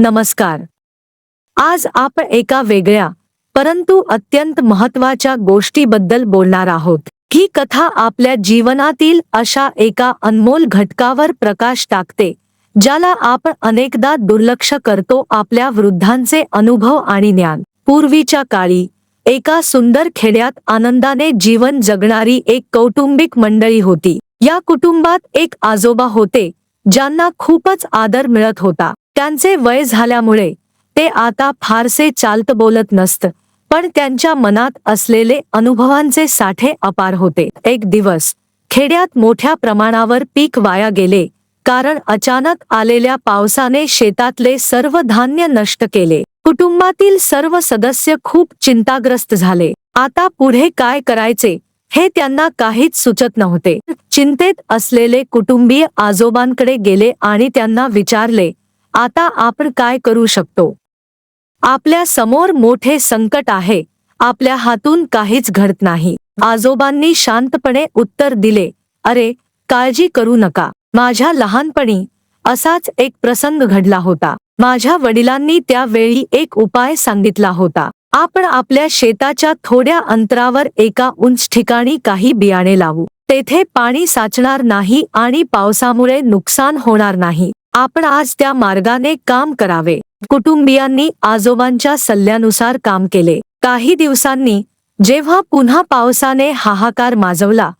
नमस्कार. आज आपण एका वेगळ्या परंतु अत्यंत महत्त्वाच्या गोष्टीबद्दल बोलणार आहोत. ही कथा आपल्या जीवनातील अशा एका अनमोल घटकावर प्रकाश टाकते ज्याला आपण अनेकदा दुर्लक्ष करतो आपल्या वृद्धांचे अनुभव आणि ज्ञान. पूर्वीच्या काळी एका सुंदर खेड्यात आनंदाने जीवन जगणारी एक कौटुंबिक मंडळी होती. या कुटुंबात एक आजोबा होते ज्यांना खूपच आदर मिळत होता. त्यांचे वय झाल्यामुळे ते आता फारसे चालत बोलत नसत पण त्यांच्या मनात असलेले अनुभवांचे साठे अपार होते. एक दिवस खेड्यात मोठ्या प्रमाणावर पीक वाया गेले कारण अचानक आलेल्या पावसाने शेतातले सर्व धान्य नष्ट केले. कुटुंबातील सर्व सदस्य खूप चिंताग्रस्त झाले. आता पुढे काय करायचे हे त्यांना काहीच सुचत नव्हते. चिंतेत असलेले कुटुंबीय आजोबांकडे गेले आणि त्यांना विचारले आता आपण काय करू शकतो? आपल्यासमोर मोठे संकट आहे. आपल्या हातून काहीच घडत नाही. आजोबांनी शांतपणे उत्तर दिले अरे काळजी करू नका. माझ्या लहानपणी असाच एक प्रसंग घडला होता. माझ्या वडिलांनी त्यावेळी एक उपाय सांगितला होता. आपण आपल्या शेताच्या थोड्या अंतरावर एका उंच ठिकाणी काही बियाणे लावू. तेथे पाणी साचणार नाही आणि पावसामुळे नुकसान होणार नाही. आपण आज त्या मार्गाने काम करावे. कुटुंबियांनी आजोबांच्या सल्ल्यानुसार काम केले. काही दिवसांनी जेव्हा पुन्हा पावसाने हाहाकार माजवला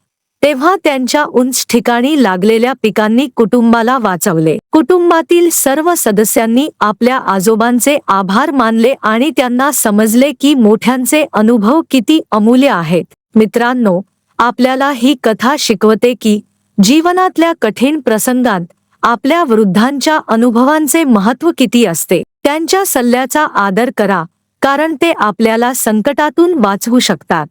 तेव्हा त्यांच्या उंच ठिकाणी लागलेल्या पिकांनी कुटुंबाला वाचवले. कुटुंबातील सर्व सदस्यांनी आपल्या आजोबांचे आभार मानले आणि त्यांना समजले की मोठ्यांचे अनुभव किती अमूल्य आहेत. मित्रांनो आपल्याला ही कथा शिकवते की जीवनातल्या कठीण प्रसंगात आपल्या वृद्धांच्या अनुभवांचे महत्त्व किती असते? त्यांच्या सल्ल्याचा आदर करा कारण ते आपल्याला संकटातून वाचवू शकतात.